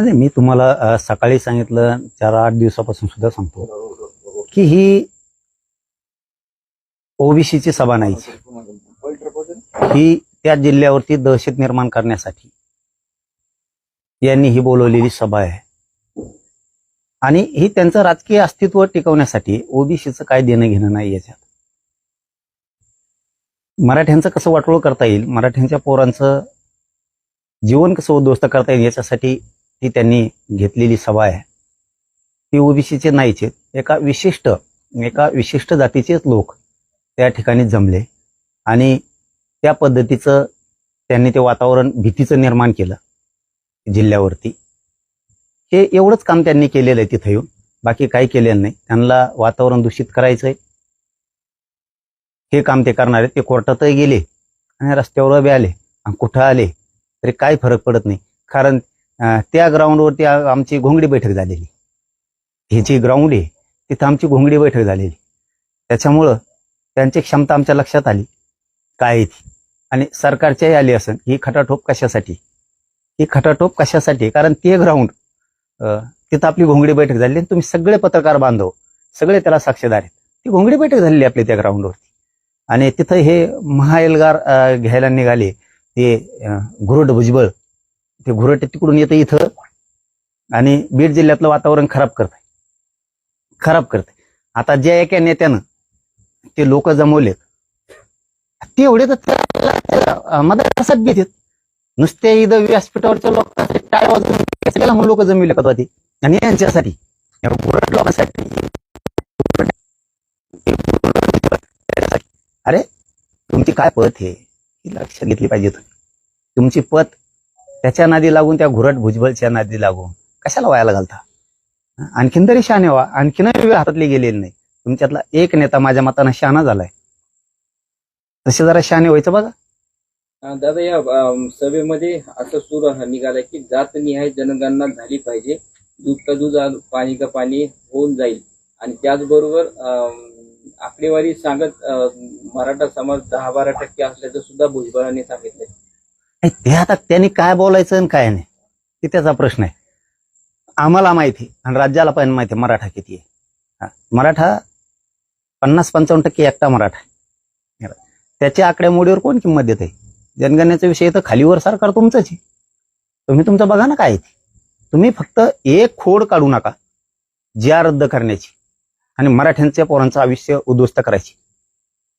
नाही मी तुम्हाला सकाळी सांगितलं चार आठ दिवसापासून सुद्धा सांगतो की ही ओबीसीची सभा नाही. ही त्या जिल्ह्यावरती दहशत निर्माण करण्यासाठी यांनी ही बोलवलेली सभा आहे. आणि ही त्यांचं राजकीय अस्तित्व टिकवण्यासाठी ओबीसीचं काय देणं घेणं नाही याच्यात. मराठ्यांचं कसं वाटोळ करता येईल मराठ्यांच्या पोरांचं जीवन कसं उद्ध्वस्त करता येईल याच्यासाठी ही त्यांनी घेतलेली सभा आहे. ती ओबीसीचे नाहीचे एका विशिष्ट एका विशिष्ट जातीचेच लोक त्या ठिकाणी जमले आणि त्या पद्धतीचं त्यांनी ते वातावरण भीतीचं निर्माण केलं जिल्ह्यावरती. हे एवढंच काम त्यांनी केलेलं आहे तिथं येऊन. बाकी काही केलेलं नाही. त्यांना वातावरण दूषित करायचंय. हे काम ते करणार आहेत. ते कोर्टातही गेले आणि रस्त्यावर बी आले आणि कुठं आले तरी काय फरक पडत नाही. कारण त्या ग्राउंडवरती आमची घोंगडी बैठक झालेली. ही जी ग्राउंड आहे तिथं आमची घोंगडी बैठक झालेली. त्याच्यामुळं त्यांची क्षमता आमच्या लक्षात आली. काय ती? आणि सरकारच्याही आली असेल ही खटाटोप कशासाठी? ही खटाटोप कशासाठी? कारण ते ग्राउंड तिथं आपली घोंगडी बैठक झाली आणि तुम्ही सगळे पत्रकार बांधव सगळे त्याला साक्षीदार आहेत. ती घोंगडी बैठक झालेली आपली त्या ग्राउंडवरती आणि तिथं हे महाएल्गार घ्यायला निघाले ते गुरुड भुजबळ ते घुरट तिकडून येतं इथं आणि बीड जिल्ह्यातलं वातावरण खराब करत खराब करते आता ज्या एका नेत्यानं ते लोक जमवलेत ते एवढे तर मदत घेतात नुसते इथं व्यासपीठावरच्या लोकांसाठी टाळ वाजवून लोक जमविले का ते आणि यांच्यासाठी घुरट लोकांसाठी अरे तुमची काय पत आहे ही लक्षात घेतली पाहिजे तुम्ही. तुमची पत त्याच्या नादी लागून त्या घुरट भुजबळच्या नादी लागून. कशाला व्हायला घालता? आणखीन तरी शहाणे व्हा. आणखीन वेळ हातातली गेलेली नाही. तुमच्यातला एक नेता माझ्या मतानं शहाणा झालाय. तसे जरा शहाणे व्हायचं बघा. दादा या सभेमध्ये असं सूर निघालाय की जात निहाय जनगणना झाली पाहिजे. दूध का दूध पाणी का पाणी होऊन जाईल. आणि त्याचबरोबर अं, आकडेवारी सांगत मराठा समाज दहा बारा टक्के असल्याचं सुद्धा भुजबळांनी सांगितलंय. नाही, ते आता त्यांनी काय बोलायचं आणि काय नाही ते त्याचा प्रश्न आहे. आम्हाला माहिती आहे आणि राज्याला पण माहिती आहे मराठा किती आहे. हा, मराठा पन्नास पंचावन्न टक्के एकटा मराठा आहे. त्याच्या आकड्यामोडीवर कोण किंमत देत आहे जनगणनेचा विषय तर खालीवर सरकार तुमचंच आहे. तुम्ही तुमचं बघा ना काय ते. तुम्ही फक्त एक खोड काढू नका ज्या रद्द करण्याची आणि मराठ्यांच्या पोरांचं आयुष्य उद्ध्वस्त करायची.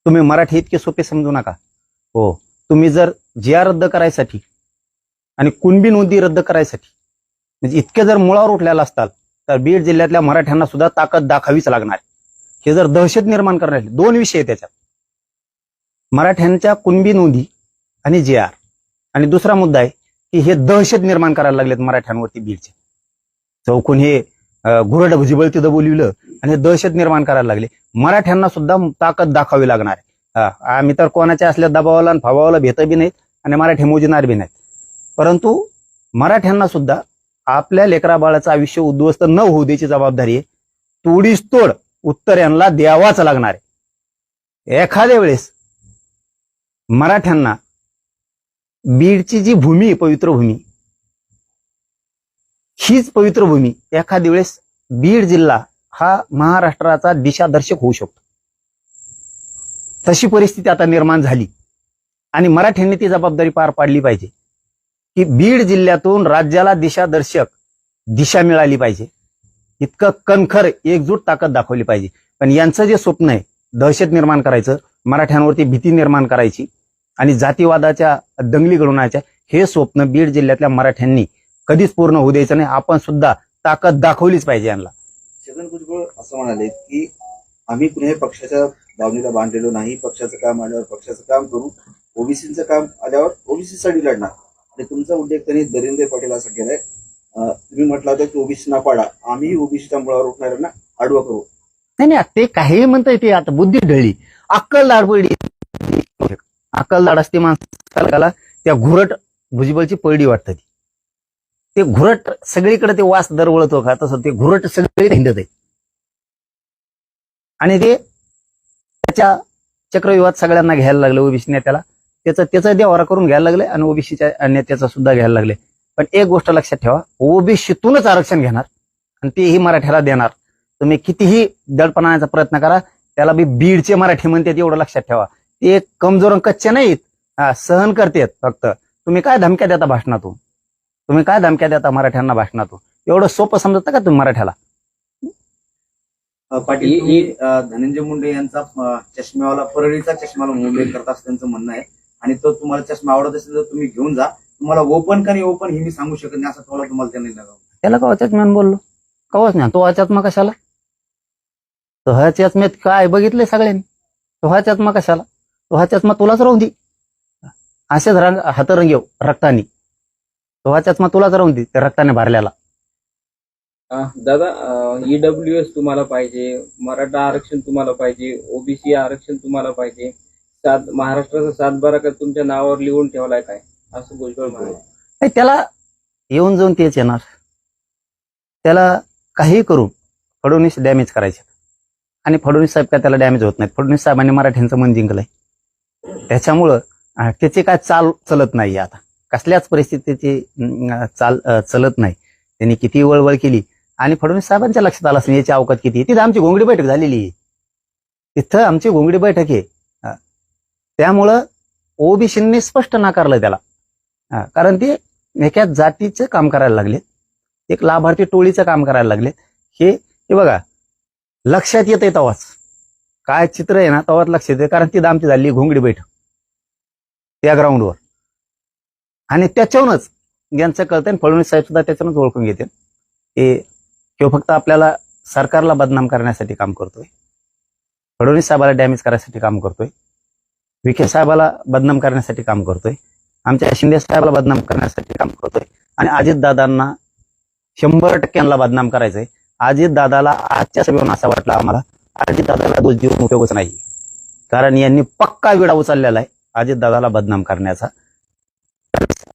तुम्ही मराठी इतके सोपे समजू नका. हो तुम्ही जर जिया रद्द करायसाठी आणि कुणबी नोंदी रद्द करायसाठी. म्हणजे इतके जर मुळावर उठलेला असताल तर बीड जिल्ह्यातल्या मराठ्यांना सुद्धा ताकद दाखावीच लागणार हे जर दहशत निर्माण करण्याचे दोन विषय आहेत त्याच्यात. मराठ्यांच्या कुणबी नोंदी आणि जे आर आणि दुसरा मुद्दा आहे की हे दहशत निर्माण करायला लागलेत मराठ्यांवरती बीडचे. चौकून हे घुरड भुजिबळ तिथं बोलविलं आणि हे दहशत निर्माण करायला लागले. मराठ्यांना सुद्धा ताकद दाखवावी लागणार आहे. हा, आम्ही तर कोणाच्या असल्या दबावाला आणि फवावाला भेट बी नाहीत आणि मराठी मोजणार बी नाहीत. परंतु मराठ्यांना सुद्धा आपल्या लेकरा बाळाचं आयुष्य उद्ध्वस्त न होऊ द्यायची जबाबदारी आहे. तोडीस तोड उत्तर यांना द्यावाच लागणार आहे. एखाद्या वेळेस मराठ्यांना बीडची जी भूमी पवित्र भूमी हीच पवित्र भूमी एखाद्या वेळेस बीड जिल्हा हा महाराष्ट्राचा दिशादर्शक होऊ शकतो. तशी परिस्थिती आता निर्माण झाली. आणि मराठ्यांनी ती जबाबदारी पार पाडली पाहिजे. की बीड जिल्ह्यातून राज्याला दिशादर्शक दिशा मिळाली पाहिजे. इतकं कणखर एकजूट ताकद दाखवली पाहिजे. पण यांचं जे स्वप्न आहे दहशत निर्माण करायचं मराठ्यांवरती भीती निर्माण करायची आणि जातीवादाच्या दंगली घडवण्याच्या हे स्वप्न बीड जिल्ह्यातल्या मराठ्यांनी कधीच पूर्ण होऊ द्यायचं नाही. आपण सुद्धा ताकद दाखवलीच पाहिजे यांना. छगन भुजबळ असं म्हणाले की आम्ही कुणी पक्षाच्या दावणीला बांधलेलो नाही. पक्षाचं काम आल्यावर पक्षाचं काम करू. ओबीसीचं काम आल्यावर ओबीसीसाठी लढणार. आणि तुमचा उल्लेख त्यांनी दरिंदे पाटील असा केलाय. तुम्ही म्हटलं होतं की ओबीसी ना पाडा. आम्ही ओबीसीच्या मुळावर उठणाऱ्यांना आडवा करू. नाही नाही ते काही म्हणताय ते आता बुद्धी ढळली. अक्कल पडली. अक्कल दाड असते माणसाला त्या घुरट भुजबळची पळडी वाटतं. ती ते घुरट सगळीकडे ते वास दरवळतो का? तसं ते घुरट सगळे हिंडत आहे. आणि ते त्याच्या चक्रव्यूहात सगळ्यांना घ्यायला लागले ओबीसी नेत्याला. त्याचं त्याचा देवारा करून घ्यायला लागले आणि ओबीसीच्या नेत्याचा सुद्धा घ्यायला लागले. पण एक गोष्ट लक्षात ठेवा ओबीसीतूनच आरक्षण घेणार आणि तेही मराठ्याला देणार. तुम्ही कितीही दडपणाचा प्रयत्न करा त्याला बी बीडचे मराठी म्हणतात एवढं लक्षात ठेवा. ते कमजोर आणि कच्चे नाहीत. हा, सहन करतेत फक्त. तुम्ही काय धमक्या देता भाषणातून? तुम्ही काय धमक्या देता मराठ्यांना भाषणातून? एवढं सोपं समजता का तुम्ही मराठ्याला? पाटील ही- तुम्ही अ, धनंजय मुंडे यांचा अ, चष्म्यावाला परळीचा चष्म्याला उल्लेख करत असं त्यांचं म्हणणं आहे. आणि तो तुम्हाला चष्मा आवडत असेल तर तुम्ही घेऊन जा. तुम्हाला ओपन का नाही ओपन हे मी सांगू शकत नाही असं तुम्हाला तुम्हाला त्यांनी लगावं त्याला कवाच्याच मी बोललो? कवाच नाही तो ह्याच्यात मग कशाला? तो ह्याच्यात मी काय बघितले सगळ्यांनी? तो ह्याच्यात मग कशाला? तो ह्याच्यात मग तुलाच राहून दे. असेच रंग हातरंगेव रक्तानी. तो ह्याच्यात मग तुलाच राहून दे त्या रक्ताने भरल्याला दादा ईडब्ल्यू एस तुम्हाला पाहिजे मराठा आरक्षण तुम्हाला पाहिजे ओबीसी आरक्षण तुम्हाला पाहिजे सात महाराष्ट्राचा सातबारा का तुमच्या नावावर लिहून ठेवलाय काय? असं भुजबळ म्हणाले नाही, त्याला येऊन जाऊन तेच येणार. त्याला काही करून फडणवीस डॅमेज करायचे. आणि फडणवीस साहेब काय त्याला डॅमेज होत नाही फडणवीस साहेबांनी मराठ्यांचं मन जिंकलंय. त्याच्यामुळं अं, त्याची काय चाल चलत नाही आता. कसल्याच परिस्थितीची अं, चाल अं, चलत नाही. त्यांनी किती वळवळ केली आणि फडणवीस साहेबांच्या लक्षात आलं असेल याची अवकात किती? तिथं आमची घोंगडी बैठक झालेली आहे. तिथं आमची घोंगडी बैठक आहे. हा. त्यामुळं ओबीसींनी स्पष्ट नाकारलं त्याला. हा, कारण ते एका जातीचं काम करायला लागले. एक लाभार्थी टोळीचं काम करायला लागले. हे हे बघा लक्षात येत आहे तेव्हाच काय चित्र आहे ना तेव्हाच लक्षात येते कारण ती आमची झाली घोंगडी बैठक. त्या ग्राउंडवर आणि त्याच्यावरूनच यांचं कळतं आणि फडणवीस साहेब सुद्धा त्याच्यावरूनच ओळखून घेते किंवा फक्त आपल्याला सरकारला बदनाम करण्यासाठी काम करतोय. फडणवीस साहेबाला डॅमेज करण्यासाठी काम करतोय. विखे साहेबाला बदनाम करण्यासाठी काम करतोय. आमच्या शिंदे साहेबाला बदनाम करण्यासाठी काम करतोय. आणि अजितदादांना शंभर टक्क्यांना बदनाम करायचंय. अजितदादाला आजच्या सभेवरून असा वाटला आम्हाला अजितदादाला दोष देऊन उपयोगच नाही. कारण यांनी पक्का विडा उचललेला आहे अजितदादाला बदनाम करण्याचा.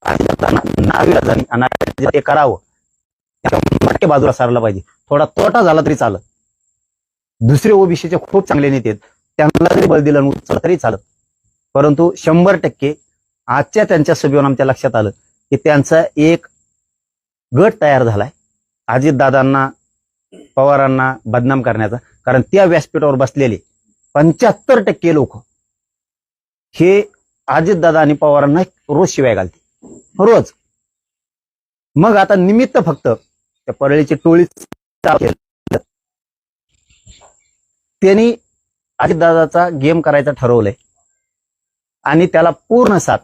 अजितदादांना ते करावं. शंभर बाजूला सारला पाहिजे. थोडा तोटा झाला तरी चालत. दुसरे ओबीसीचे खूप चांगले नेते आहेत. त्यांना जरी बल दिलं उचल तरी चालत. परंतु शंभर टक्के आजच्या त्यांच्या सभेवर आमच्या लक्षात आलं की त्यांचा एक गट तयार झालाय. अजितदादांना पवारांना बदनाम करण्याचा. कारण त्या व्यासपीठावर बसलेले पंच्याहत्तर टक्के लोक हे अजितदादा आणि पवारांना रोज शिवाय घालते रोज. मग आता निमित्त फक्त त्या परळीची टोळी त्यांनी अजितदादाचा गेम करायचा ठरवलंय. आणि त्याला पूर्ण साथ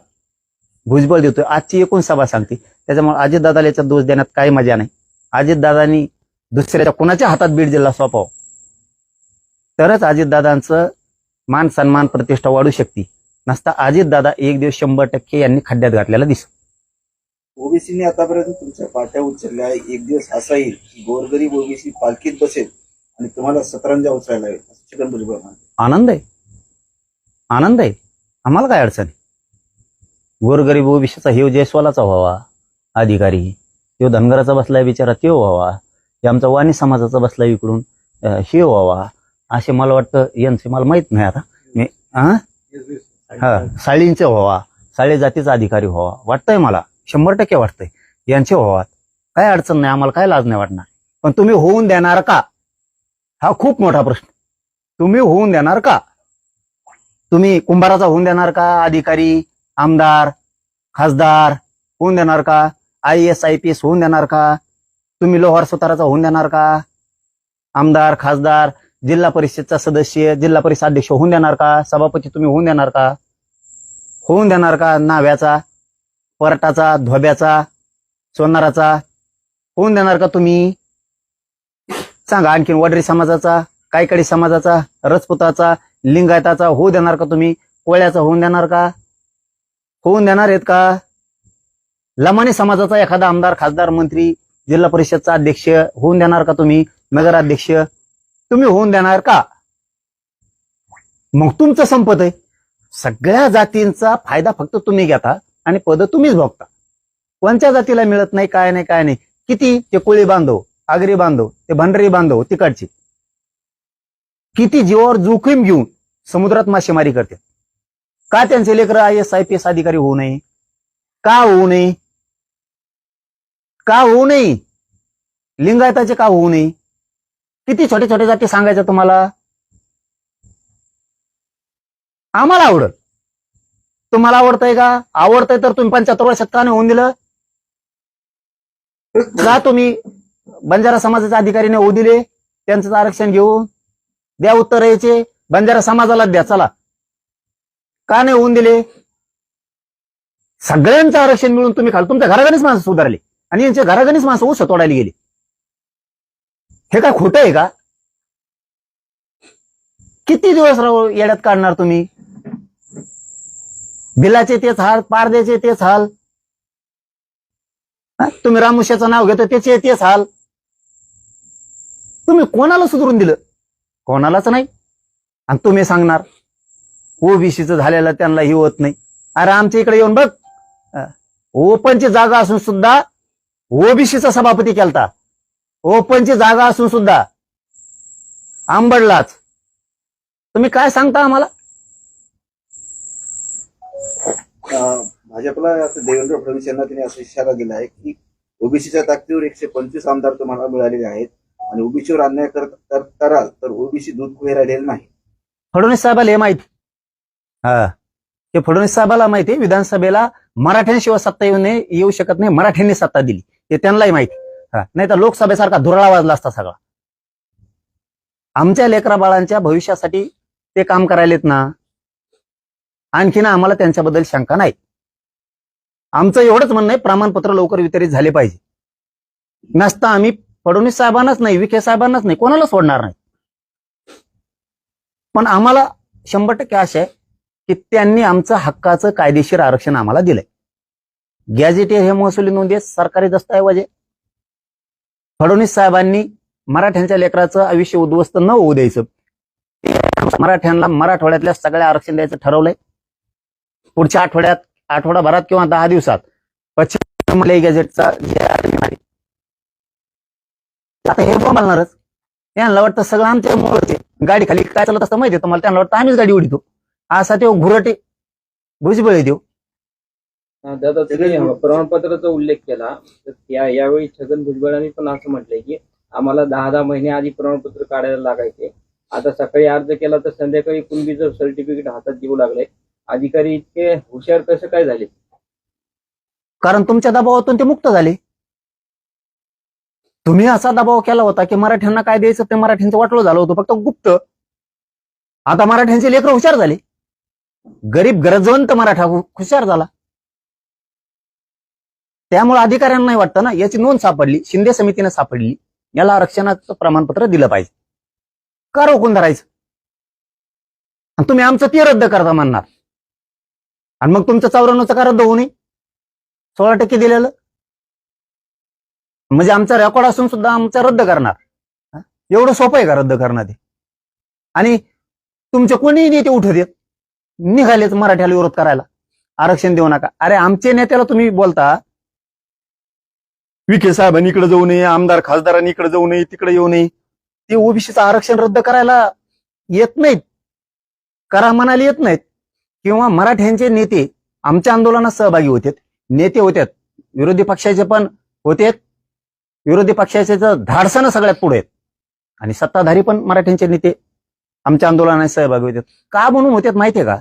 भुजबळ देतोय. आजची एकूण सभा सांगते. त्याच्यामुळे अजितदादाला याचा दोष देण्यात काही मजा नाही. अजितदादांनी दुसऱ्याच्या कुणाच्या हातात बीड जिल्हा सोपाव? तरच अजितदादांचं मान सन्मान प्रतिष्ठा वाढू शकते. नसता अजितदादा एक दिवस शंभर टक्के यांनी खड्ड्यात घातलेला दिसतो. ओबीसीने आतापर्यंत तुमच्या पाट्या उचलल्या एक दिवस असा येईल गोरगरीब ओबीसी पालखीत बसेल आणि तुम्हाला सतरंजा उचलायला येईल. असं चिकन भुजबळ म्हणते आनंद आहे. आनंद आहे. आम्हाला काय अडचण आहे? गोरगरीब ओबीसीचा हेव जयस्वालाचा व्हावा अधिकारी. तो धनगराचा बसलाय बिचारा तो व्हावा. हे आमचा वाणी समाजाचा बसलाय इकडून हे व्हावा. असे मला वाटतं यांचे मला माहीत नाही आता. मी हा हा साळींचे व्हावा. साळी जातीचा अधिकारी व्हावा. वाटतंय मला. शंभर टक्के वाटतंय यांचे भावात काय अडचण नाही आम्हाला काय लाज नाही वाटणार. पण तुम्ही होऊन देणार का? हा खूप मोठा प्रश्न. तुम्ही होऊन देणार का? तुम्ही कुंभाराचा होऊन देणार का? अधिकारी आमदार खासदार होऊन देणार का? I S I P S होऊन देणार का? तुम्ही लोहार सुताराचा होऊन देणार का? आमदार खासदार जिल्हा परिषदचा सदस्य जिल्हा परिषद अध्यक्ष होऊन देणार का? सभापती तुम्ही होऊन देणार का? होऊन देणार का नाव्याचा? परटाचा धोब्याचा सोनाराचा होऊन देणार का तुम्ही? सांगा आणखीन वडरी समाजाचा कायकडी समाजाचा रजपुताचा लिंगायताचा होऊ देणार का तुम्ही? कोळ्याचा होऊन देणार का? होऊन देणार आहेत का? लमानी समाजाचा एखादा आमदार खासदार मंत्री जिल्हा परिषदचा अध्यक्ष होऊन देणार का तुम्ही? नगराध्यक्ष तुम्ही होऊन देणार का? मग तुमचं संपत आहे. सगळ्या जातींचा फायदा फक्त तुम्ही घेता. आणि पद तुम्हीच भोगता. कोणत्या जातीला मिळत नाही काय नाही काय नाही. किती? ते कोळी बांधव आगरी बांधव ते भंडारी बांधव तिकडचे. किती जीवावर जोखीम घेऊन समुद्रात मासेमारी करतात. का त्यांचे लेकर I S I P S अधिकारी होऊ नये? का होऊ नये? का होऊ नये? लिंगायताचे का होऊ नये? किती छोटे छोटे जाती सांगायचं तुम्हाला? आम्हाला आवडत. तुम्हाला आवडतंय का? आवडतंय तर तुम्ही पंच्याहत्तर वर्षात नाही होऊन दिलं? का तुम्ही. बंजारा समाजाच्या अधिकारीने होऊ दिले. त्यांचं आरक्षण घेऊन द्या उत्तर यायचे बंजारा समाजाला द्या. चला. का नाही होऊन दिले? सगळ्यांचं आरक्षण मिळून तुम्ही खाल तुमच्या घरागणीच माणसं सुधारले. आणि यांच्या घरागणीच माणसं ऊस तोडायला गेली. हे काय खोटं आहे का? किती दिवस राहू येड्यात काढणार तुम्ही? बिलाचे तेच हाल पारद्याचे तेच हाल. तुम्ही रामुशाचं नाव घेतो त्याचे तेच हाल. तुम्ही कोणाला सुधरून दिलं? कोणालाच नाही. आणि तुम्ही सांगणार ओबीसीचं झालेलं त्यांना ही होत नाही. अरे आमच्या इकडे येऊन बघ. ओपनची जागा असून सुद्धा ओबीसीचा सभापती केलता. ओपनची जागा असून सुद्धा आंबडलाच तुम्ही काय सांगता आम्हाला अं, भाजपला देवेंद्र फडणवीस यांना त्यांनी असा इशारा दिला आहे की ओबीसीच्या ताकदीवर एकशे पंचवीस आमदार तुम्हाला मिळालेले आहेत आणि ओबीसीवर अन्याय कर- कर- कराल तर ओबीसी दूध खुले राहिलेले नाही. फडणवीस साहेबाला हे माहिती? हा. हे फडणवीस साहेबाला माहिती आहे, विधानसभेला मराठ्यांशिवाय सत्ता येऊ नये येऊ शकत नाही मराठ्यांनी सत्ता दिली. हे त्यांनाही माहिती हा. नाही तर लोकसभेसारखा धुरळा वाजला असता सगळा. आमच्या लेकरा बाळांच्या भविष्यासाठी ते काम करायलेत ना? आणखीन आम्हाला त्यांच्याबद्दल शंका नाही. आमचं एवढंच म्हणणं आहे प्रमाणपत्र लवकर वितरित झाले पाहिजे. नसता आम्ही फडणवीस साहेबांनाच नाही विखे साहेबांनाच नाही कोणाला सोडणार नाही. पण आम्हाला शंभर टक्के आशा आहे की त्यांनी आमचं हक्काचं कायदेशीर आरक्षण आम्हाला दिलंय. गॅझेटियर हे महसुली नोंदी सरकारी दस्तऐवज आहे. फडणवीस साहेबांनी मराठ्यांच्या लेकराचं आयुष्य उद्ध्वस्त न होऊ द्यायचं. मराठ्यांना मराठवाड्यातल्या सगळ्या आरक्षण द्यायचं ठरवलंय. पुढच्या आठवड्यात आठवडाभरात किंवा दहा दिवसात. पश्चिम मलय गॅझेटचा जे आहे, आता हे बोलणारच त्यांना वाटतं सगळं आमच्या मुळे गाडी खाली काय चालत असतं माहिती तुम्हाला? त्यांना वाटतं आम्हीच गाडी उडीतो असा ते घुरटे. भुजबळ देऊ दादा तुम्ही प्रमाणपत्राचा उल्लेख केला. तर त्या यावेळी छगन भुजबळांनी पण असं म्हटलंय की आम्हाला दहा दहा महिने आधी प्रमाणपत्र काढायला लागायचे. आता सकाळी अर्ज केला तर संध्याकाळी कुणबीचं सर्टिफिकेट हातात देऊ लागले अधिकारी इतके हुशार कसं काय झाले? कारण तुमच्या दबावातून ते मुक्त झाले. तुम्ही असा दबाव केला होता की मराठ्यांना काय द्यायचं ते मराठ्यांचं वाटलं झालं होतं फक्त गुप्त. आता मराठ्यांचे लेकर हुशार झाले. गरीब गरजवंत मराठा हुशार झाला. त्यामुळे अधिकाऱ्यांना नाही वाटतं ना याची नोंद सापडली शिंदे समितीने सापडली. याला आरक्षणाचं प्रमाणपत्र दिलं पाहिजे. का रोखून धरायचं? आणि तुम्ही आमचं ते रद्द करता म्हणणार. आणि मग तुमचं चौऱ्याण्णवचं का रद्द होऊ नये सोळा टक्के दिलेलं. म्हणजे आमचा रेकॉर्ड असून सुद्धा आमचा रद्द करणार. एवढं सोपं आहे का रद्द करणं ते? आणि तुमचे कोणी नेते उठ देत. निघालेच मराठ्याला विरोध करायला. आरक्षण देऊ नका. अरे आमचे नेत्याला तुम्ही बोलता. विखे साहेबांनी इकडे जाऊ नये आमदार खासदारांनी इकडे जाऊ नये तिकडे येऊ नये. ते ओबीसीचं आरक्षण रद्द करायला येत नाहीत. करा म्हणायला येत नाहीत. किंवा मराठ्यांचे नेते आमच्या आंदोलनात सहभागी होते नेते होते विरोधी पक्षाचे पण होते विरोधी पक्षाचे तर धाडसानं सगळ्यात पुढे आहेत. आणि सत्ताधारी पण मराठ्यांचे नेते आमच्या आंदोलनात सहभागी होते का म्हणून होते माहितीये का?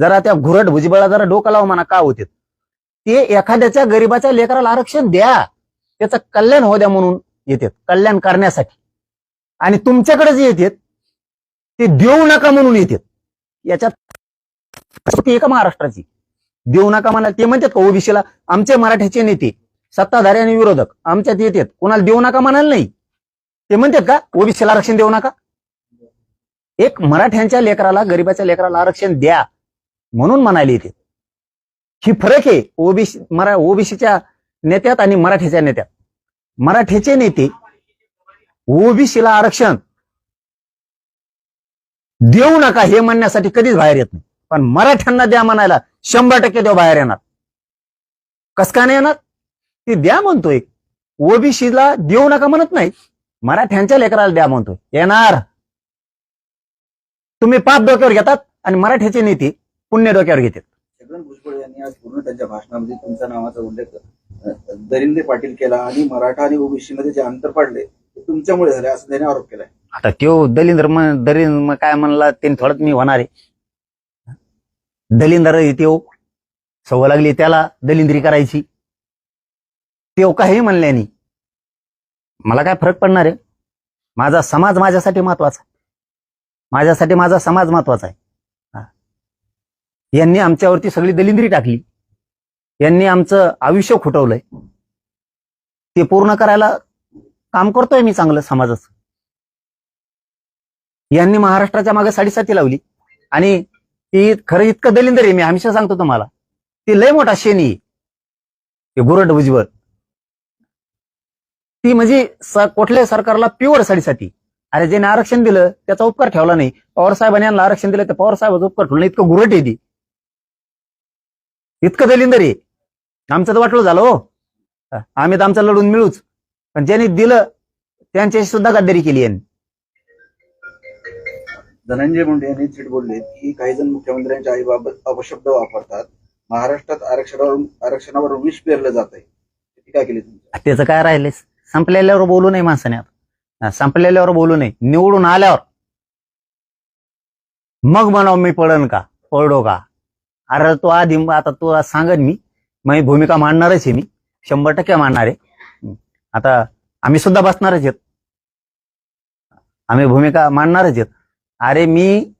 जरा त्या घुरट भुजबळा जरा डोकं लावा म्हणा का होते ते एखाद्याच्या गरीबाच्या लेकराला आरक्षण द्या. त्याचं कल्याण हो द्या म्हणून येतात. कल्याण करण्यासाठी. आणि तुमच्याकडे जे येतात ते देऊ नका म्हणून येतात. याच्यात ती एका महाराष्ट्राची. देऊ नका म्हणाल ते म्हणतात का ओबीसीला? आमचे मराठ्याचे नेते सत्ताधारी आणि विरोधक आमच्यात येतात. कोणाला देऊ नका म्हणाल नाही. ते म्हणतात का ओबीसीला आरक्षण देऊ नका? एक मराठ्यांच्या लेकराला गरीबाच्या लेकराला आरक्षण द्या म्हणून म्हणायला येते ही फरक आहे ओबीसी मरा ओबीसीच्या नेत्यात आणि मराठीच्या नेत्यात. मराठीचे नेते ओबीसीला आरक्षण देऊ नका हे म्हणण्यासाठी कधीच बाहेर येत नाही. पण मराठ्यांना द्या म्हणायला शंभर टक्के देव बाहेर येणार. कस का नाही येणार? ते द्या म्हणतोय. ओबीसीला देऊ नका म्हणत नाही. मराठ्यांच्या लेकराला द्या म्हणतोय. येणार. तुम्ही पाप डोक्यावर घेतात आणि मराठ्याचे नेते पुण्य डोक्यावर घेतात. छगन भुजबळ यांनी आज पूर्ण त्यांच्या भाषणामध्ये तुमच्या नावाचा उल्लेख दरिंदे पाटील केला आणि मराठा आणि ओबीसी मध्ये जे अंतर पडले ते तुमच्यामुळे झाले असं त्याने आरोप केलाय. आता त्यो दलिंदर मग काय म्हणला त्यांनी थोडंच मी होणार आहे. दलिंदर त्यो. सवय लागली त्याला दलिंद्री करायची. त्यो काही म्हणल्याने मला काय फरक पडणार आहे? माझा समाज माझ्यासाठी महत्त्वाचा आहे. माझ्यासाठी माझा समाज महत्त्वाचा आहे. यांनी आमच्यावरती सगळी दलिंद्री टाकली. यांनी आमचं आयुष्य खुटवलंय. ते पूर्ण करायला काम करतोय मी चांगलं समाजाचं. यांनी महाराष्ट्राच्या मागे साडेसाती लावली. आणि ती खरं इतकं दलिंदर आहे मी हमेशा सांगतो तुम्हाला. ती लय मोठा शेणी ते गुरड उजवळ ती म्हणजे कुठल्याही सरकारला प्युअर साडीसाठी. अरे ज्याने आरक्षण दिलं त्याचा उपकार ठेवला नाही. पवार साहेबांनी यांना आरक्षण दिलं तर पवार साहेबाचा उपकार ठेवला इतकं गुरट आहे ती. इतकं दलिंदर आहे. आमचं तर वाटलं झालं हो. आम्ही तर आमचं लढून मिळूच. पण ज्यांनी दिलं त्यांच्याशी सुद्धा गद्दारी केली यांनी. धनंजय मुंडे यांनी थेट बोलले की काही जण मुख्यमंत्र्यांच्या आईबाबत अपशब्द वापरतात. महाराष्ट्रात आरक्षणावर आरक्षणावर विष पेरलं जात आहे टीका केली त्याचं काय राहिले संपलेल्यावर बोलू नये माणसाने आता. संपलेल्यावर बोलू नये. निवडून आल्यावर. मग म्हणावं मी पडन का? पडो का? अरे तो आधी आता तो सांगन मी. मी भूमिका मांडणारच आहे मी. शंभर टक्के मांडणार आहे. आता आम्ही सुद्धा बसणारच आहेत. आम्ही भूमिका मांडणारच आहेत. अरे मी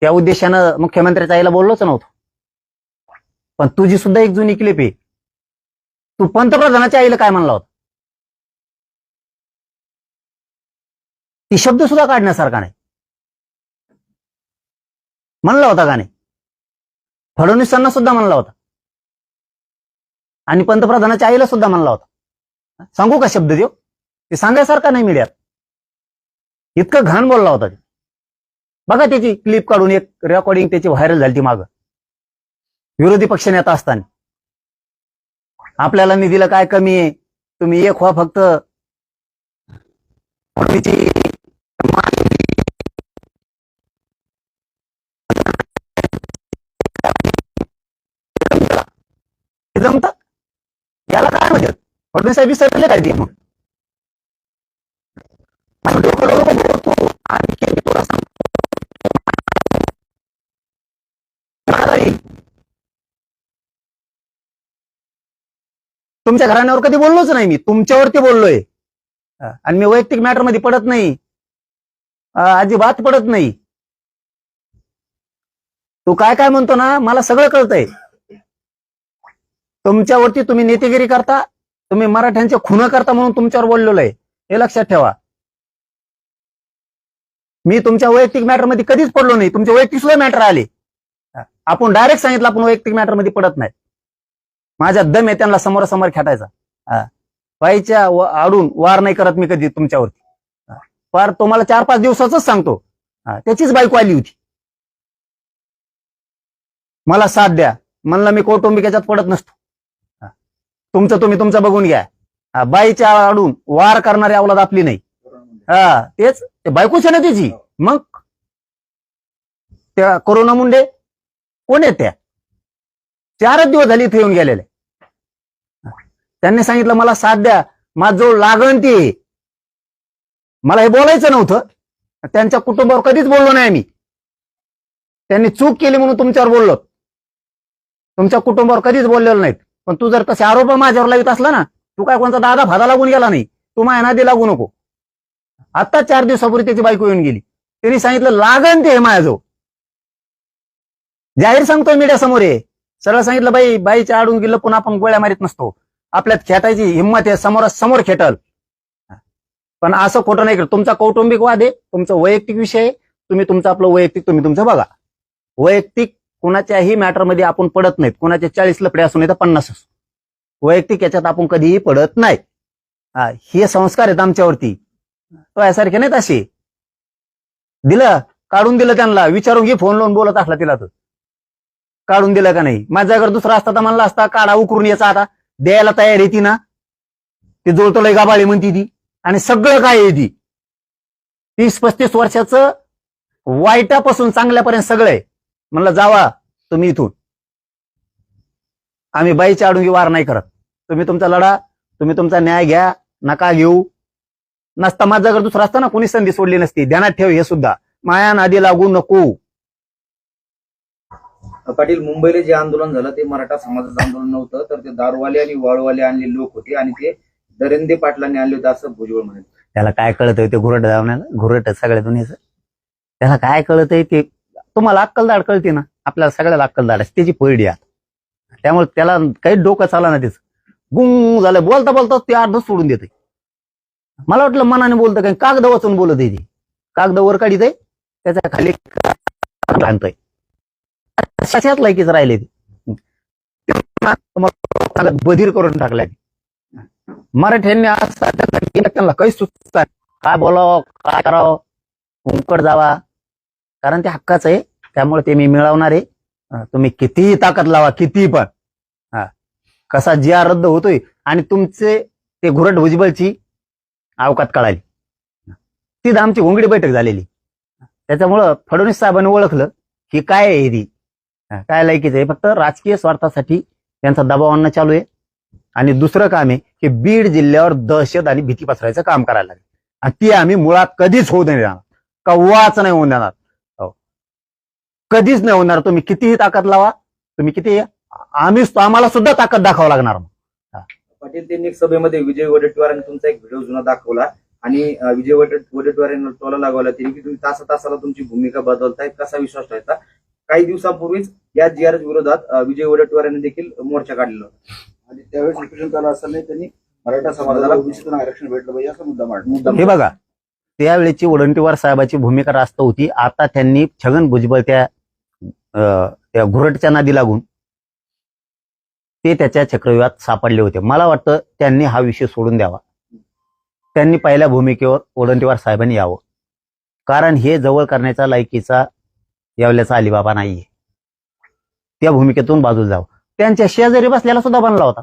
त्या उद्देशानं मुख्यमंत्र्याच्या आईला बोललोच नव्हतो. पण तुझी सुद्धा एक जुनी क्लिप आहे. तू पंतप्रधानाच्या आईला काय म्हणला होता? ती शब्द सुद्धा काढण्यासारखा नाही. म्हणला होता का नाही? फडणवीसांना सुद्धा म्हणला होता. आणि पंतप्रधानाच्या आईला सुद्धा म्हणला होता. सांगू का शब्द देव ते सांगायसारखा नाही मीडियात. इतकं घाण बोलला होता ते. बघा त्याची क्लिप काढून एक रेकॉर्डिंग त्याची व्हायरल झाली ती माग. विरोधी पक्षनेता असताना. आपल्याला निधीला काय कमी आहे? तुम्ही एक व्हा फक्त. जमत? याला काय म्हणजे? फडणवीस साहेब विसरले काय ते मग? आणि केली तुला सांगतो. मला येईल. तुमच्या घराण्यावर कधी बोललोच नाही मी. तुमच्यावरती बोललोय. आणि मी वैयक्तिक मॅटरमध्ये पडत नाही. अजिबात पडत नाही. तू काय काय म्हणतो ना मला सगळं कळतंय. तुमच्यावरती तुम्ही नेतेगिरी करता तुम्ही मराठ्यांचे खुन करता म्हणून तुमच्यावर बोललेलो आहे. हे लक्षात ठेवा. मी तुमच्या वैयक्तिक मॅटरमध्ये कधीच पडलो नाही. तुमचे वैयक्तिक सुद्धा मॅटर आले. आपण डायरेक्ट सांगितलं आपण वैयक्तिक मॅटरमध्ये पडत नाही. माझ्या दम आहे त्यांना समोरासमोर खेटायचा पायच्या आडून वार नाही करत मी कधी तुमच्यावरती. हा. तुम्हाला चार पाच दिवसाच सांगतो. हा, त्याचीच बायको आली होती. मला साथ द्या. म्हणलं मी कौटुंबिक याच्यात पडत नसतो. तुमचं तुम्ही तुमचं बघून घ्या. बाईच्या आडून वार करणारी अवलाद आपली नाही. हा. तेच. ते बायकोच ना त्याची मग? त्या कोरोना मुंडे? कोण आहेत त्या? चारच दिवस झाली इथे येऊन गेलेले. त्यांनी सांगितलं मला साथ द्या. माझ लागण ती मला हे बोलायचं नव्हतं. त्यांच्या कुटुंबावर कधीच बोललो नाही मी. त्यांनी चूक केली म्हणून तुमच्यावर बोललो. तुमच्या कुटुंबावर कधीच बोललेलो नाहीत. पण तू जर तसे आरोप माझ्यावर लावित असला ना तू काय कोणता दादा भादा लागून गेला नाही. तू माझ्या नादी लागू नको. आता चार दिवसापूर्वी त्याची बायको येऊन गेली. त्यांनी सांगितलं लागण ते आहे माझ्याजवळ. जाहीर सांगतोय मीडिया समोर आहे सरळ सांगितलं बाई बाईच्या आडून गेलं पुन्हा आपण गोळ्या मारीत नसतो. आपल्यात खेटायची हिंमत आहे समोर समोर खेटल. पण असं खोटं नाही करत तुमचा कौटुंबिक वाद आहे तुमचा वैयक्तिक विषय आहे तुम्ही तुमचं आपलं वैयक्तिक तुम्ही तुमचं बघा. वैयक्तिक कुणाच्याही मॅटरमध्ये आपण पडत नाहीत. कुणाचे चाळीस लपडे असून नाही तर पन्नास असू. वैयक्तिक याच्यात आपण कधीही पडत नाही. हा, हे संस्कार आहेत आमच्यावरती. तो यासारखे नाहीत असे. दिलं काढून दिलं त्यांना. विचारून घे फोन लावून बोलत असला तिला तर. काढून दिलं का नाही? माझा जर दुसरा असता तर म्हणला असता काढा उकरून याचा आता. द्यायला तयार आहे ती ना. ते जोडतोय लय गाबाळी म्हणती ती. आणि सगळं काय आहे ती? तीस पस्तीस वर्षाचं वाईटापासून चांगल्यापर्यंत सगळं आहे. म्हणलं जावा तुम्ही इथून. आम्ही बाईच्या आडून वार नाही करत. तुम्ही तुमचा लढा तुम्ही तुमचा न्याय घ्या नका घेऊ. नसता माझा जर दुसरा असता ना कोणी संधी सोडली नसती. ध्यानात ठेव हे सुद्धा. माया नादी लागू नको. पाटील मुंबईला जे आंदोलन झालं ते मराठा समाजाचं आंदोलन नव्हतं तर ते दारूवाले आणि वाळवाले आणले लोक होते आणि ते दरेंदे पाटलांनी आणले होते असं भुजबळ म्हणाले. त्याला काय कळत ते घुरट धावण्याला घुरट सगळ्या दुनियाचं. त्याला काय कळत ते? तुम्हाला अक्कलदाड कळते ना? आपल्याला सगळ्याला अक्कलदाड असते त्याची पैडी आहे. त्यामुळे त्याला काही डोकं चाला ना त्याचं. गुंग झालं. बोलता बोलता ते अर्ध सोडून देते मला वाटलं मनाने बोलतं काही कागद वाचून बोलत आहे ते. कागद वर काढित आहे त्याच्याखाली आणतोय. अशाच लायकीच राहिले ते. बधीर करून टाकलाय मराठ्यांनी आज त्यांना काही सुचतात काय बोलावं काय करावं उंकड जावा. कारण ते हक्काच आहे. त्यामुळे ते मी मिळवणार आहे. तुम्ही कितीही ताकद लावा कितीही पण. हा कसा जिया रद्द होतोय. आणि तुमचे ते घुरट भुजबळची अवकात कळाली. तिथं आमची घोंगडी बैठक झालेली. त्याच्यामुळं फडणवीस साहेबांनी ओळखलं की काय आहे ती. काय लायकीचं आहे? फक्त राजकीय स्वार्थासाठी त्यांचा दबाव आणणं चालू आहे. आणि दुसरं काम आहे की बीड जिल्ह्यावर दहशत आणि भीती पसरायचं काम करायला लागेल. आणि ती आम्ही मुळात कधीच होऊ नाही. देणार कव्वाच नाही होऊन देणार. हो. कधीच नाही होणार. तुम्ही कितीही ताकद लावा. तुम्ही किती आम्ही आम्हाला सुद्धा ताकद दाखवावं लागणार. पाटील त्यांनी सभेमध्ये विजय वडेट्टीवारांनी तुमचा एक व्हिडिओ जुना दाखवला. आणि विजय वडे वडेट्टीवारांना टोला लागवला. त्यांनी की तुम्ही तासा तासाला तुमची भूमिका बदलताय. कसा विश्वास ठेवायचा काही दिवसापूर्वीच या जी आर विरोधात अं, विजय वडेट्टीवारांनी देखील मोर्चा काढलेला होता. आणि त्यावेळेस उपोषण चालू असताना त्यांनी मराठा समाजाला ओबीसीतून आरक्षण भेटलं पाहिजे असा मुद्दा मांडला. हे बघा त्यावेळेची वडंटीवार साहेबाची भूमिका रास्त होती. आता त्यांनी छगन भुजबळ त्या अं, त्या घुरटच्या नादी लागून ते त्याच्या चक्रव्यूहात सापडले होते. मला वाटतं त्यांनी हा विषय सोडून द्यावा. त्यांनी पहिल्या भूमिकेवर वडंटीवार साहेबांनी यावं. कारण हे जवळ करण्याचा लायकीचा यावल्याचा अलिबाबा नाहीये. त्या भूमिकेतून बाजूला जावं. त्यांच्या शेजारी बसल्याला सुद्धा बनला होता.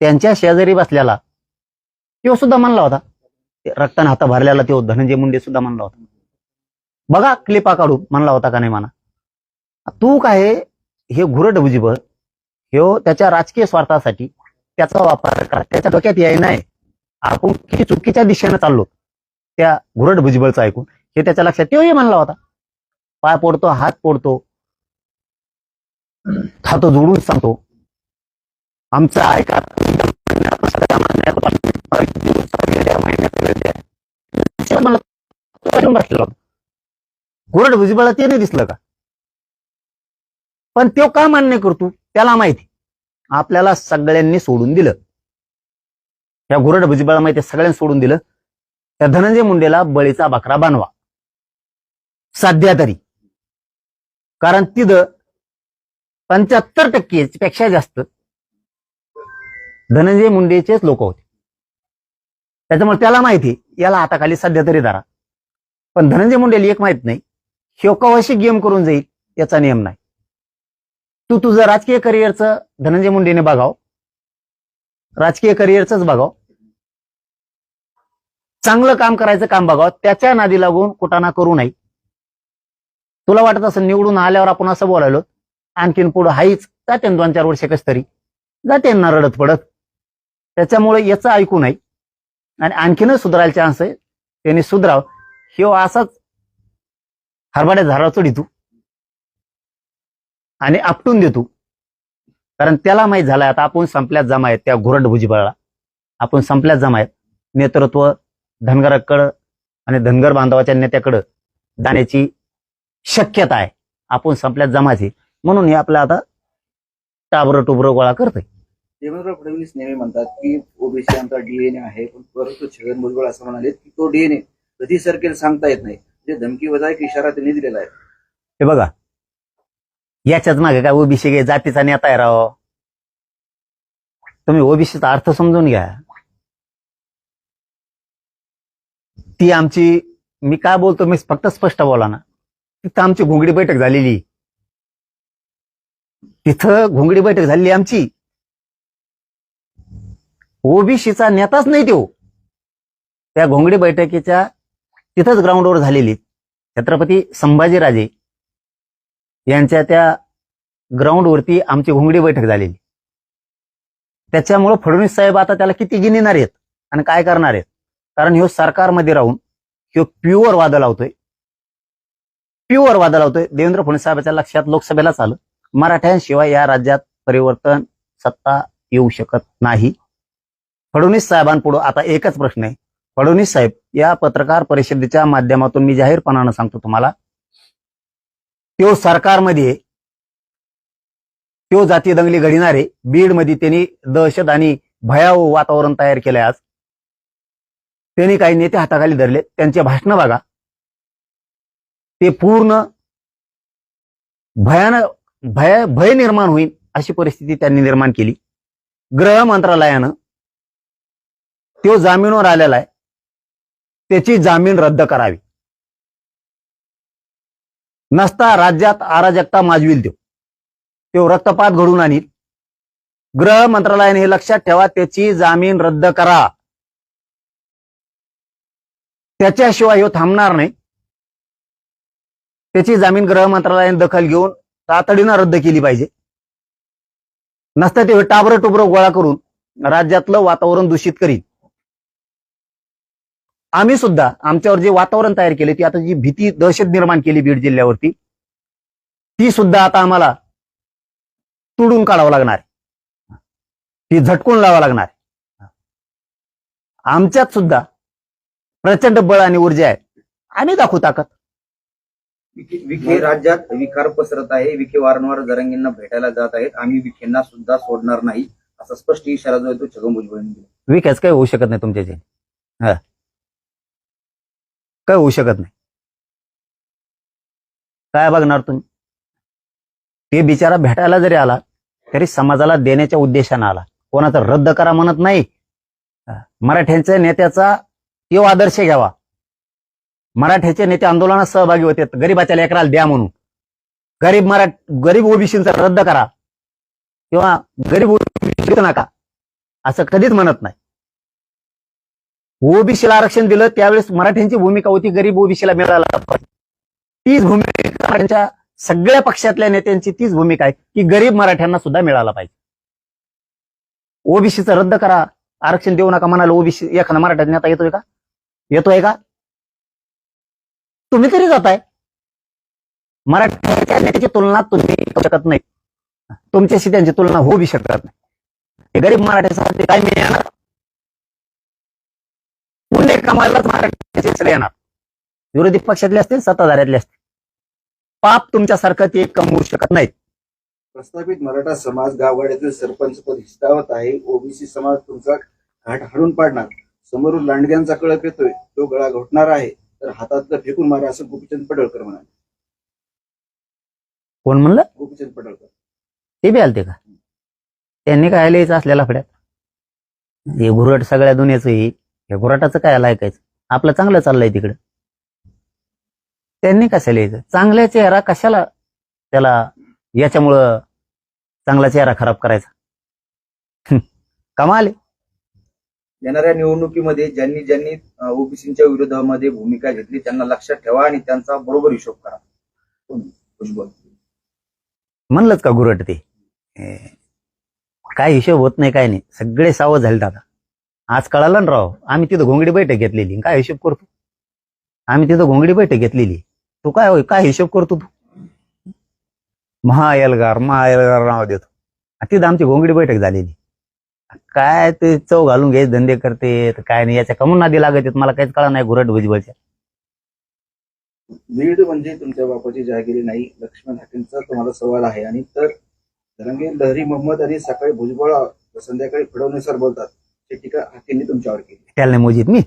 त्यांच्या शेजारी बसल्याला तो सुद्धा म्हणला होता. ते रक्ताने हाता भरलेला तो धनंजय मुंडे सुद्धा म्हणला होता. बघा क्लिपा काढू म्हणला होता का नाही म्हणा. तू काय हे घुरट भुजबळ. हे हो, त्याच्या राजकीय स्वार्थासाठी त्याचा वापर करा. त्याच्या डोक्यात याय नाही. आपण किती चुकीच्या दिशेने चाललो. त्या घुरट भुजबळचं ऐकून. हे त्याच्या लक्षात तोही म्हणला होता. पाय पोडतो हात पोडतो. हात जोडून सांगतो. आमचा ऐका मला भुजबळा ते नाही दिसलं का? पण तो का मान्य करतो? त्याला माहिती. आपल्याला सगळ्यांनी सोडून दिलं. त्या घुरड भुजबळा माहिती आहे, सगळ्यांनी सोडून दिलं. त्या धनंजय मुंडेला बळीचा बकरा बनवा. सध्या तरी. कारण तिथं पंच्याहत्तर टक्के पेक्षा जास्त धनंजय मुंडेचेच लोक होते. त्याच्यामुळे त्याला माहिती याला आता खाली सध्या तरी धरा. पण धनंजय मुंडेला एक माहीत नाही ह्यो गेम करून जाईल याचा नियम नाही. तू तुझं राजकीय करिअरचं धनंजय मुंडेने बघाव. राजकीय करिअरचंच बघाव. चांगलं काम करायचं काम बघावं. त्याच्या नादी लागून कुटाणा करू नये. तुला वाटत असं निवडून आल्यावर आपण असं बोलायलो आणखीन पुढं हाईच जाते दोन चार वर्ष कस तरी. जाते ना रडत पडत. त्याच्यामुळे याचं ऐकू नाही. आणि आणखीनच सुधारायला चान्स आहे. त्यांनी सुधराव. हे असाच हरभाड्या झाडा तू आणि आपटून देतो. कारण त्याला माहीत झालाय आता आपण संपल्यात जमा आहेत त्या घुरट भुजबळला. आपण संपल्यात जमा आहेत. नेतृत्व धनगराकडं आणि धनगर बांधवाच्या नेत्याकडं. जाण्याची शक्यता आहे. आपण संपल्यात जमाची म्हणून हे आपलं आता टाबरं टुबरं गोळा करतोय. देवेंद्र फडणवीस नेहमी म्हणतात की ओबीसी आमचा डीएनए आहे पण परंतु छगन भुजबळ असं म्हणाले की तो डीएनए कधी सरकेल सांगता येत नाही. म्हणजे धमकी वजा एक इशारा त्यांनी दिलेला आहे. हे बघा. याच्याच मागे काय ओबीसी गे जातीचा नेता आहे राव? तुम्ही ओबीसीचा अर्थ समजून घ्या. ती आमची मी काय बोलतो मी फक्त स्पष्ट बोला ना तिथं आमची घोंगडी बैठक झालेली. तिथं घोंगडी बैठक झालेली आमची. ओबीसीचा नेताच नाही तो. त्या घोंगडी बैठकीच्या तिथंच ग्राउंडवर झालेली. छत्रपती संभाजीराजे यांच्या त्या ग्राउंडवरती आमची घोंगडी बैठक झालेली. त्याच्यामुळं फडणवीस साहेब आता त्याला किती गिनिणार आहेत आणि काय करणार आहेत? कारण ह्यो सरकारमध्ये राहून ह्यो प्युअर वाद लावतोय. प्युअर वादा लावतोय. देवेंद्र फडणवीस लक्षात लोकसभेलाच आलं मराठ्यांशिवाय या राज्यात परिवर्तन सत्ता येऊ शकत नाही. फडणवीस साहेबांपुढं आता एकच प्रश्न आहे. फडणवीस साहेब या पत्रकार परिषदेच्या माध्यमातून मी जाहीरपणानं सांगतो तुम्हाला. तो सरकारमध्ये त्यो तो जातीय दंगली घडणारे बीडमध्ये त्यांनी दहशत आणि भयावह वातावरण तयार केलंय आज. त्यांनी काही नेते हाताखाली धरले त्यांचे भाषणं बघा. ते पूर्ण भयानक भय भय निर्माण होईल अशी परिस्थिती त्यांनी निर्माण केली. गृह मंत्रालयानं तो जामीनवर आलेला आहे. त्याची जामीन रद्द करावी. नसता राज्यात अराजकता माजविल तो. तो रक्तपात घडून आणील. गृह मंत्रालयाने हे लक्षात ठेवा त्याची जामीन रद्द करा. त्याच्याशिवाय हे थांबणार नाही. त्याची जामीन गृह मंत्रालयाने दखल घेऊन तातडीनं रद्द केली पाहिजे. नसतं ते टाबरं टुबरं गोळा करून राज्यातलं वातावरण दूषित करीत आम्ही सुद्धा आमच्यावर जे वातावरण तयार केले ती आता जी भीती दहशत निर्माण केली बीड जिल्ह्यावरती ती सुद्धा आता आम्हाला तुडून काढावं लागणार ती झटकून लावा लागणार आमच्यात सुद्धा प्रचंड बळ आणि ऊर्जा आहे. आम्ही दाखवू ताकद. विखे राज्यात विकार पसरत आहे. विखे वारंवार जरंगींना भेटायला जात आहेत. आम्ही विखेंना सुद्धा सोडणार नाही असा स्पष्ट इशारा जो आहे तो छगन भुजबळांनी दिला. विकास काय होऊ शकत नाही तुमच्याचे हा. काय होऊ शकत नाही. काय बघणार तुम्ही? ते बिचारा भेटायला जरी आला तरी समाजाला देण्याच्या उद्देशानं आला. कोणाचा रद्द करा म्हणत नाही. मराठ्यांच्या नेत्याचा तो आदर्श घ्यावा. मराठ्याचे नेते आंदोलनात सहभागी होते. गरीबाच्या लेकराला द्या म्हणून. गरीब मराठ गरीब ओबीसीचा रद्द करा. किंवा गरीब ओबीसी नका. असं कधीच म्हणत नाही. ओबीसीला आरक्षण दिलं त्यावेळेस मराठ्यांची भूमिका होती गरीब ओबीसीला मिळायला पाहिजे तीच भूमिका सगळ्या पक्षातल्या नेत्यांची तीच भूमिका आहे की गरीब मराठ्यांना सुद्धा मिळाला पाहिजे. ओबीसीचं रद्द करा. आरक्षण देऊ नका म्हणाला ओबीसी एखादा मराठा नेता येतोय का? येतोय का? तुम्ही तरी जाताय. मराठ्याच्या नेत्याची तुलना तुम्ही करू शकत नाही. तुमच्याशी त्यांची तुलना होऊ बी शकत नाही. हे गरीब मराठ्यासाठी काय मिळणार पुणे कमायलाच मराठ्याचे येणार. विरोधी पक्षातले असतील सत्ताधाऱ्यातले असतील. पाप तुमच्यासारखं ते कमवू शकत नाहीत. प्रस्थापित मराठा समाज गावगाड्यातील सरपंच पद हिसकावत आहे. ओबीसी समाज तुमचा घाट हाडून पाडणार. समोरून लांडग्यांचा कळप येतोय. तो गळा घोटणार आहे. तर हातातलं फेकून मारा असं गोपीचंद पडळकर म्हणाले. कोण म्हणलं? गोपीचंद पडळकर. ते बी आलते का? त्यांनी काय लिहायचं असलेला फड्यात? हे घुरट सगळ्या दुनियाचं हे. या घुरटाचं काय ऐकायचं? आपलं चांगलं चाललंय तिकडं. त्यांनी कसं लिहायचं? चांगल्या चेहरा कशाला त्याला याच्यामुळं चांगला चेहरा खराब करायचा? कमाल आहे. येणाऱ्या निवडणुकीमध्ये ज्यांनी ज्यांनी ओबीसीच्या विरोधामध्ये भूमिका घेतली त्यांना लक्षात ठेवा आणि त्यांचा बरोबर हिशोब करा. कोण? म्हणलंच का गुरट ते? काय हिशोब होत नाही काय नाही. सगळे सावध झाले आता. आज कळालं ना राव आम्ही तिथं घोंगडी बैठक घेतलेली. काय हिशोब करतो? आम्ही तिथं घोंगडी बैठक घेतलेली. तू काय होय काय हिशोब करतो तू? महाएलगार महाएलगार नाव देतो. तिथं आमची घोंगडी बैठक झालेली. काय ते चव घालून घ्यायचे धंदे करते काय नाही याच्या कमून नादी लागत आहेत मला काहीच कळा नाही घुरट भुजबळच्या. म्हणजे तुमच्या बापाची जहागिरी नाही लक्ष्मण हाकेंचा तुम्हाला सवाल आहे. आणि तर धनंजय लहरी मोहम्मद आणि सकाळी भुजबळ संध्याकाळी फडणवीसवर बोलतात. ही टीका हाकेंनी तुमच्यावर केली. त्याला नाही मोजित मी?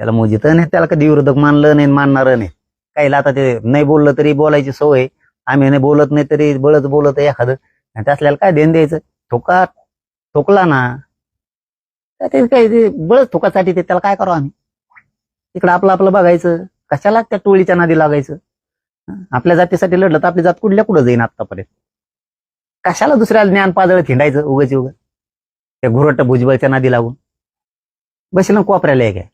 त्याला मोजित नाही त्याला कधी विरोधक मानलं नाही मानणार नाही. काहीला आता ते नाही बोललं तरी बोलायची सवय आम्ही नाही बोलत नाही तरी बळच बोलत आहे एखादं. आणि त्यासल्याला काय देण द्यायचं? ठोका ठोकला ना काय ते काय ते बळच ठोकासाठी ते त्याला काय करावं आम्ही? इकडं आपलं आपलं बघायचं कशाला त्या टोळीच्या नादी लागायचं? आपल्या जातीसाठी लढलं तर आपली जात कुठल्या कुठं जाईन आतापर्यंत कशाला दुसऱ्याला ज्ञान पाजळ थिंडायचं उगाच उग त्या घुरट भुजबळच्या नादी लागून? बसलं कोपऱ्याला एक आहे